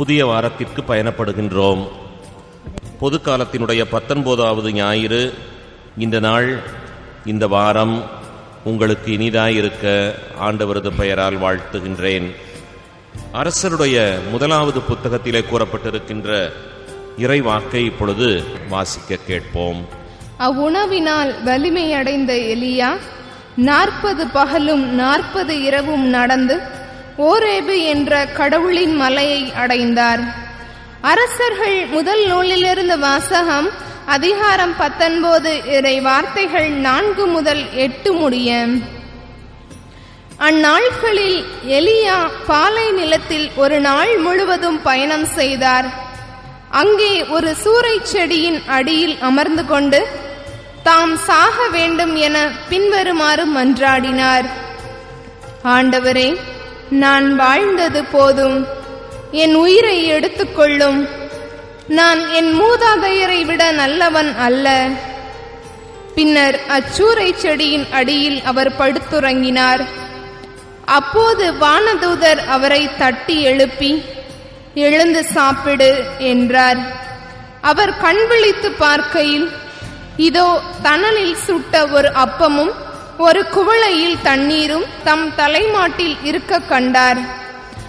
புதிய வாரத்திற்கு பயணப்படுகின்றோம். பொது காலத்தினுடைய பத்தொன்பதாவது ஞாயிறு. இந்த நாள் இந்த வாரம் உங்களுக்கு இனிதாயிருக்க ஆண்டவரது பெயரால் வாழ்த்துகின்றேன். அரசருடைய முதலாவது புத்தகத்திலே கூறப்பட்டிருக்கின்ற இறைவாக்கை இப்பொழுது வாசிக்க கேட்போம். அவ்வுணவினால் வலிமையடைந்த எலியா நாற்பது பகலும் நாற்பது இரவும் நடந்து ஓரேபு என்ற கடவுளின் மலையை அடைந்தார். அரசர்கள் முதல் நூலிலிருந்து வாசகம் அதிகாரம் பத்தொன்பது இறை வார்த்தைகள் நான்கு முதல் எட்டு முடிய. அந்நாட்களில் எலியா பாலை நிலத்தில் ஒரு நாள் முழுவதும் பயணம் செய்தார். அங்கே ஒரு சூறைச் செடியின் அடியில் அமர்ந்து கொண்டு தாம் சாக வேண்டும் என பின்வருமாறு மன்றாடினார். ஆண்டவரே நான் வாழ்ந்தது போதும். என் உயிரை எடுத்துக்கொள்ளும். நான் என் மூதாதையரை விட நல்லவன் அல்ல. பின்னர் அச்சூறைச் செடியின் அடியில் அவர் படுத்துறங்கினார். அப்போது வானதூதர் அவரை தட்டி எழுப்பி எழுந்து சாப்பிடு என்றார். அவர் கண் விழித்து பார்க்கையில் இதோ தணலில் சுட்ட ஒரு அப்பமும் ஒரு குவளையில் தண்ணீரும் தம் தலைமாட்டில் இருக்க கண்டார்.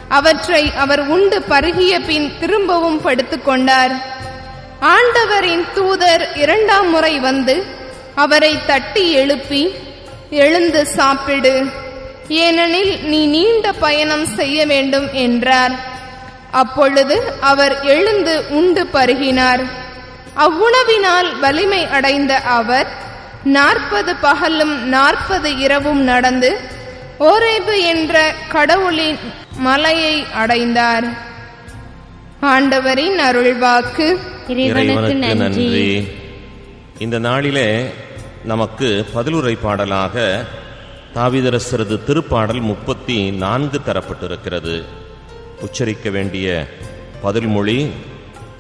அவற்றை அவர் உண்டு பருகிய பின் திரும்பவும் படுத்துக்கொண்டார் ஆண்டவரின் தூதர் இரண்டாம் முறை வந்து அவரை தட்டி எழுப்பி எழுந்து சாப்பிடு. ஏனெனில் நீ நீண்ட பயணம் செய்ய வேண்டும் என்றார். அப்பொழுது அவர் எழுந்து உண்டு பருகினார். அவ்வுணவினால் வலிமை அடைந்த அவர் நாற்பது பகலும் நாற்பது இரவும் நடந்து ஓரேபு என்ற கடவுளின் மலையை அடைந்தார். ஆண்டவரின் அருள்வாக்கு. இறைவனுக்கு நன்றி. இந்த நாளிலே நமக்கு பதிலுரை பாடலாக தாவிதரசரது திருப்பாடல் முப்பத்தி நான்கு தரப்பட்டிருக்கிறது. உச்சரிக்க வேண்டிய பதில்மொழி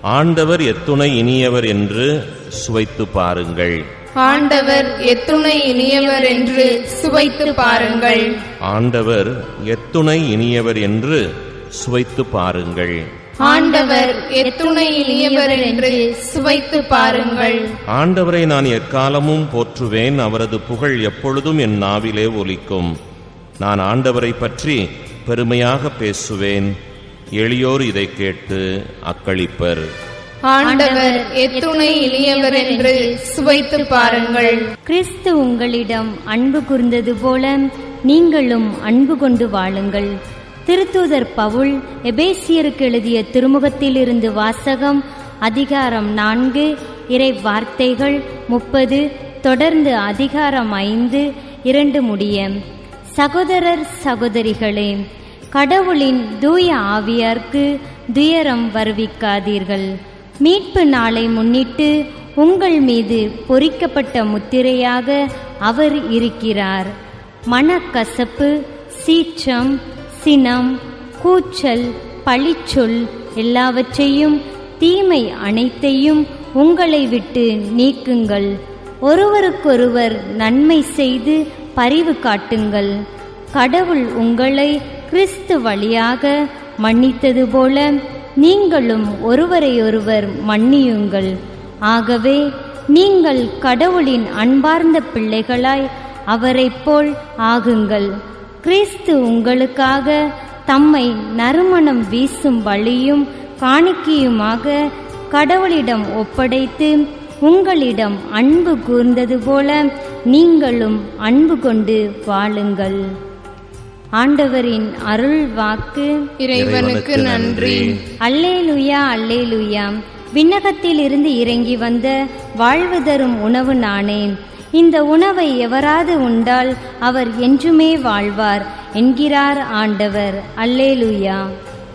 ஆண்டவர் எத்துணை இனியவர் என்று சுவைத்து பாருங்கள். ஆண்டவர் எத்துணை இனியவர் என்று சுவைத்து பாருங்கள். ஆண்டவர் எத்துணை இனியவர் என்று சுவைத்து பாருங்கள். ஆண்டவர் எத்துணை இனியவர் என்று சுவைத்து பாருங்கள். ஆண்டவரை நான் எக்காலமும் போற்றுவேன் அவரது புகழ் எப்பொழுதும் என் நாவிலே ஒலிக்கும். நான் ஆண்டவரை பற்றி பெருமையாக பேசுவேன். எளியோர் இதை கேட்டு அக்களிப்பர். ஆண்டவர் எத்துணை இளையவர் என்று சுவைத்து பாருங்கள். கிறிஸ்து உங்களிடம் அன்பு கூர்ந்தது போல நீங்களும் அன்பு கொண்டு வாழுங்கள். திருத்தூதர் பவுல் எபேசியருக்கு எழுதிய திருமுகத்திலிருந்து வாசகம் அதிகாரம் நான்கு இறை வார்த்தைகள் முப்பது தொடர்ந்து அதிகாரம் ஐந்து இரண்டு முடிய. சகோதரர் சகோதரிகளே கடவுளின் தூய ஆவியார்க்கு துயரம் வருவிக்காதீர்கள். மீட்பு நாளை முன்னிட்டு உங்கள் மீது பொறிக்கப்பட்ட முத்திரையாக அவர் இருக்கிறார். மனக்கசப்பு சீற்றம் சினம் கூச்சல் பழிச்சொல் எல்லாவற்றையும் தீமை அனைத்தையும் உங்களை விட்டு நீக்குங்கள். ஒருவருக்கொருவர் நன்மை செய்து பரிவு காட்டுங்கள். கடவுள் உங்களை கிறிஸ்து வழியாக மன்னித்தது போல நீங்களும் ஒருவரையொருவர் மன்னியுங்கள். ஆகவே நீங்கள் கடவுளின் அன்பார்ந்த பிள்ளைகளாய் அவரைப் போல் ஆகுங்கள். கிறிஸ்து உங்களுக்காக தம்மை நறுமணம் வீசும் வழியும் காணிக்கையுமாக கடவுளிடம் ஒப்படைத்து உங்களிடம் அன்பு கூர்ந்தது போல நீங்களும் அன்பு கொண்டு வாழுங்கள். ஆண்டவரின் அருள் வாக்கு இறைவனுக்கு நன்றி. அல்லேலுயா அல்லேலுயா. விண்ணகத்திலிருந்து இறங்கி வந்த வாழ்வு தரும் உணவு நானே. இந்த உணவை எவராது உண்டால் அவர் என்றுமே வாழ்வார் என்கிறார் ஆண்டவர். அல்லேலுயா.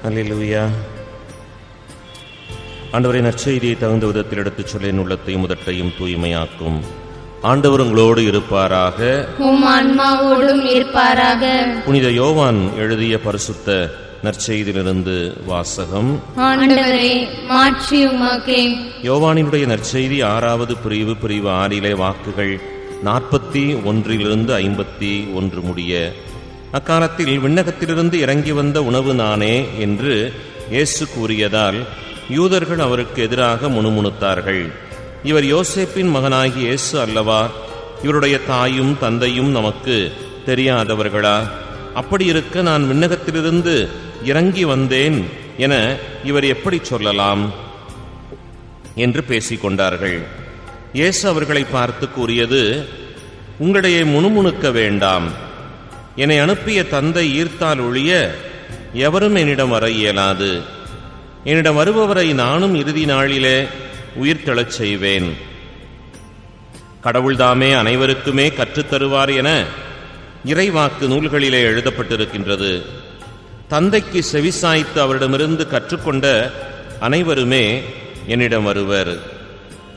அல்லேலூயா. ஆண்டவரை நற்செய்தியை தகுந்த விதத்தில் எடுத்துச் சொல்ல என் உள்ளத்தையும் முதட்டையும் தூய்மையாக்கும். ஆண்டவர் உங்களோடு இருப்பாராக. ஆன்மாவோடும் இருப்பாராக. புனித யோவான் எழுதிய பரிசுத்த நற்செய்தியிலிருந்து வாசகம். யோவானினுடைய நற்செய்தி ஆறாவது பிரிவு பிரிவு ஆறிலே வாக்குகள் நாற்பத்தி ஒன்றிலிருந்து ஐம்பத்தி ஒன்று முடிய அக்காலத்தில் விண்ணகத்திலிருந்து இறங்கி வந்த உணவு நானே என்று இயேசு கூறியதால் யூதர்கள் அவருக்கு எதிராக முணுமுணுத்தார்கள். இவர் யோசேப்பின் மகனாகி இயேசு அல்லவா? இவருடைய தாயும் தந்தையும் நமக்கு தெரியாதவர்களா? அப்படி இருக்க நான் விண்ணகத்திலிருந்து இறங்கி வந்தேன் என இவர் எப்படி சொல்லலாம்? என்று பேசிக்கொண்டார்கள். இயேசு அவர்களை பார்த்து கூறியது உங்களிடையே முணுமுணுக்க வேண்டாம். என்னை அனுப்பிய தந்தை ஈர்த்தால் ஒழிய எவரும் என்னிடம் வர இயலாது. என்னிடம் வருபவரை நானும் இறுதி நாளிலே உயிர்த்தெழச் செய்வேன். கடவுள்தாமே அனைவருக்குமே கற்றுத்தருவார் என இறைவாக்கு நூல்களிலே எழுதப்பட்டிருக்கின்றது. தந்தைக்கு செவிசாய்த்து அவரிடமிருந்து கற்றுக்கொண்ட அனைவருமே என்னிடம் வருவர்.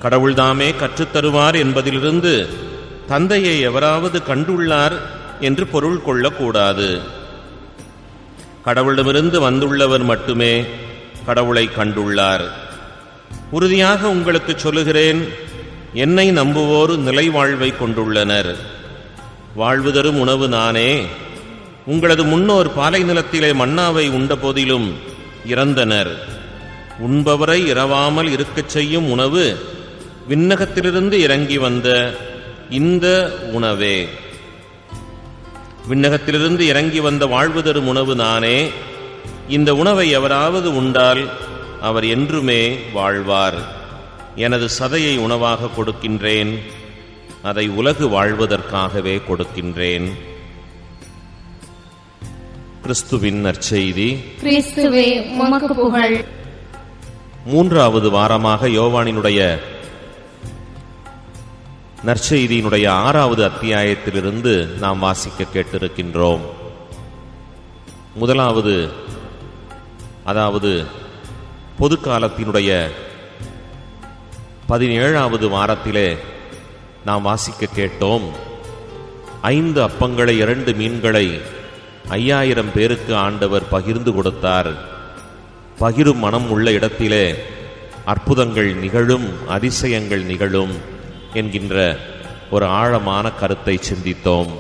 கடவுள்தாமே கற்றுத்தருவார் என்பதிலிருந்து தந்தையை எவராவது கண்டுள்ளார் என்று பொருள் கொள்ளக்கூடாது. கடவுளிடமிருந்து வந்துள்ளவர் மட்டுமே கடவுளை கண்டுள்ளார். உறுதியாக உங்களுக்கு சொல்லுகிறேன் என்னை நம்புவோர் நிலை வாழ்வை கொண்டுள்ளனர். வாழ்வு தரும் உணவு நானே. உங்களது முன்னோர் பாலை நிலத்திலே மன்னாவை உண்ட போதிலும் இறந்தனர். உண்பவரை இரவாமல் இருக்கச் செய்யும் உணவு விண்ணகத்திலிருந்து இறங்கி வந்த இந்த உணவே. விண்ணகத்திலிருந்து இறங்கி வந்த வாழ்வு தரும் உணவு நானே. இந்த உணவை எவராவது உண்டால் அவர் என்றுமே வாழ்வார். எனது சதையை உணவாக கொடுக்கின்றேன். அதை உலகு வாழ்வதற்காகவே கொடுக்கின்றேன். கிறிஸ்துவின் நற்செய்தி. மூன்றாவது வாரமாக யோவானினுடைய நற்செய்தியினுடைய ஆறாவது அத்தியாயத்திலிருந்து நாம் வாசிக்க கேட்டிருக்கின்றோம். முதலாவது அதாவது பொது காலத்தினுடைய பதினேழாவது வாரத்திலே நாம் வாசிக்க கேட்டோம். ஐந்து அப்பங்களை இரண்டு மீன்களை ஐயாயிரம் பேருக்கு ஆண்டவர் பகிர்ந்து கொடுத்தார். பகிரும் மனம் உள்ள இடத்திலே அற்புதங்கள் நிகழும் அதிசயங்கள் நிகழும் என்கின்ற ஒரு ஆழமான கருத்தை சிந்தித்தோம்.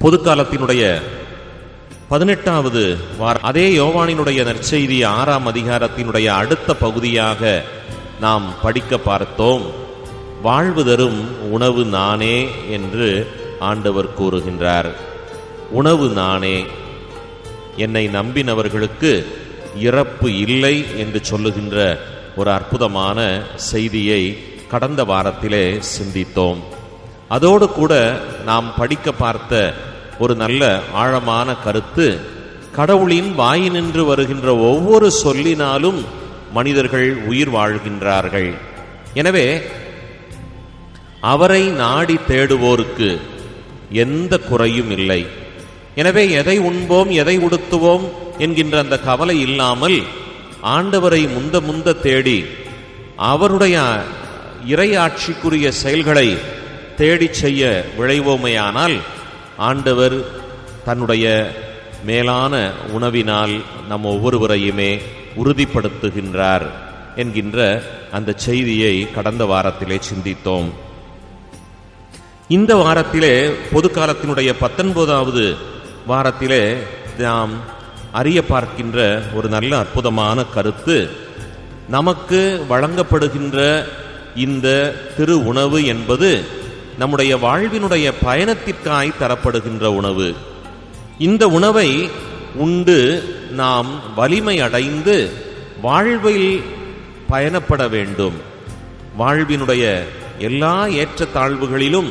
பொதுக்காலத்தினுடைய பதினெட்டாவது வார அதே யோவானினுடைய நற்செய்தி ஆறாம் அதிகாரத்தினுடைய அடுத்த பகுதியாக நாம் படிக்க பார்த்தோம். வாழ்வு தரும் உணவு நானே என்று ஆண்டவர் கூறுகின்றார். உணவு நானே என்னை நம்பினவர்களுக்கு இறப்பு இல்லை என்று சொல்லுகின்ற ஒரு அற்புதமான செய்தியை கடந்த வாரத்திலே சிந்தித்தோம். அதோடு கூட நாம் படிக்க பார்த்த ஒரு நல்ல ஆழமான கருத்து. கடவுளின் வாயினின்று வருகின்ற ஒவ்வொரு சொல்லினாலும் மனிதர்கள் உயிர் வாழ்கின்றார்கள். எனவே அவரை நாடி தேடுவோருக்கு எந்த குறையும் இல்லை. எனவே எதை உண்போம் எதை உடுத்துவோம் என்கின்ற அந்த கவலை இல்லாமல் ஆண்டவரை முந்த முந்த தேடி அவருடைய இறையாட்சிக்குரிய செயல்களை தேடிச் செய்ய விளைவோமையானால் ஆண்டவர் தன்னுடைய மேலான உணவினால் நம் ஒவ்வொருவரையுமே உறுதிப்படுத்துகின்றார் என்கின்ற அந்த செய்தியை கடந்த வாரத்திலே சிந்தித்தோம். இந்த வாரத்திலே பொது காலத்தினுடைய பத்தொன்பதாவது வாரத்திலே நாம் அறிய பார்க்கின்ற ஒரு நல்ல அற்புதமான கருத்து நமக்கு வழங்கப்படுகின்ற இந்த திரு உணவு என்பது நம்முடைய வாழ்வினுடைய பயணத்திற்காய் தரப்படுகின்ற உணவு. இந்த உணவை உண்டு நாம் வலிமை அடைந்து வாழ்வில் பயணப்பட வேண்டும். வாழ்வினுடைய எல்லா ஏற்றத்தாழ்வுகளிலும்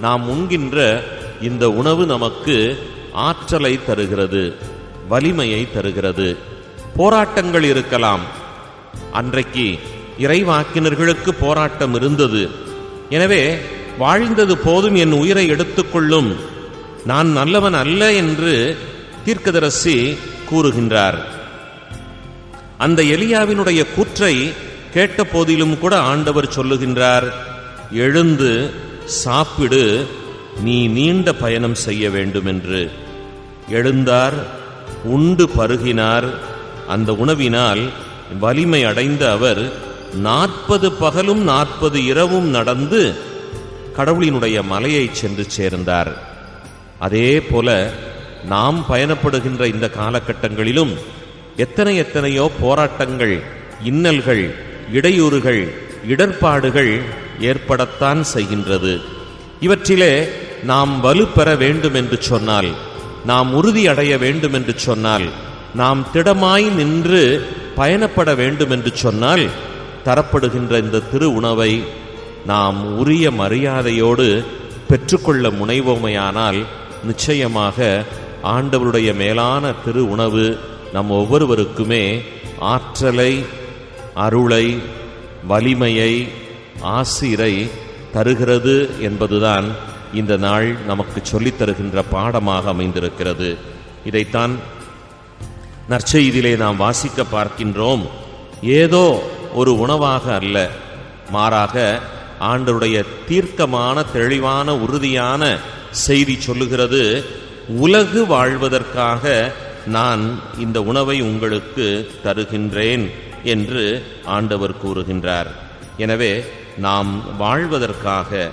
நாம் உண்கின்ற இந்த உணவு நமக்கு ஆற்றலை தருகிறது வலிமையை தருகிறது. போராட்டங்கள் இருக்கலாம். அன்றைக்கு இறைவாக்கினர்களுக்கு போராட்டம் இருந்தது. எனவே வாழ்ந்தது போதும் என் உயிரை எடுத்துக்கொள்ளும். நான் நல்லவன் அல்ல என்று தீர்க்கதரசி கூறுகின்றார். அந்த எலியாவினுடைய கூற்றை கேட்ட போதிலும் கூட ஆண்டவர் சொல்லுகின்றார் எழுந்து சாப்பிடு நீ நீண்ட பயணம் செய்ய வேண்டும் என்று எழுந்தார் உண்டு பருகினார். அந்த உணவினால் வலிமை அடைந்த அவர் நாற்பது பகலும் நாற்பது இரவும் நடந்து கடவுளினுடைய மலையை சென்று சேர்ந்தார். அதே போல நாம் பயணப்படுகின்ற இந்த காலகட்டங்களிலும் எத்தனை எத்தனையோ போராட்டங்கள் இன்னல்கள் இடையூறுகள் இடர்பாடுகள் ஏற்படத்தான் செய்கின்றது. இவற்றிலே நாம் வலுப்பெற வேண்டும் என்று சொன்னால் நாம் உறுதி அடைய வேண்டும் என்று சொன்னால் நாம் திடமாய் நின்று பயணப்பட வேண்டும் என்று சொன்னால் தரப்படுகின்ற இந்த திரு உணவை நாம் உரிய மரியாதையோடு பெற்றுக்கொள்ள முனைவோமையானால் நிச்சயமாக ஆண்டவருடைய மேலான திரு உணவு நம் ஒவ்வொருவருக்குமே ஆற்றலை அருளை வலிமையை ஆசிரை தருகிறது என்பதுதான் இந்த நாள் நமக்கு சொல்லித் தருகின்ற பாடமாக அமைந்திருக்கிறது. இதைத்தான் நற்செய்தியிலே நாம் வாசிக்க பார்க்கின்றோம். ஏதோ ஒரு உணவாக அல்ல மாறாக ஆண்டருடைய தீர்க்கமான தெளிவான உறுதியான செய்தி சொல்லுகிறது உலகு வாழ்வதற்காக நான் இந்த உணவை உங்களுக்கு தருகின்றேன் என்று ஆண்டவர் கூறுகின்றார். எனவே நாம் வாழ்வதற்காக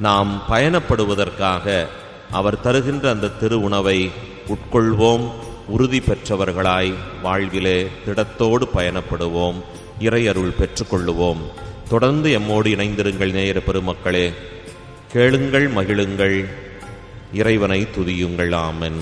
நாம் பயணப்படுவதற்காக அவர் தருகின்ற அந்த திரு உணவை உட்கொள்வோம். உறுதி பெற்றவர்களாய் வாழ்விலே திடத்தோடு பயணப்படுவோம். இறையருள் பெற்றுக்கொள்ளுவோம். தொடர்ந்து எம்மோடு இணைந்திருங்கள் நேயர பெருமக்களே. கேளுங்கள் மகிழுங்கள். இறைவனை துதியுங்கள். ஆமென்.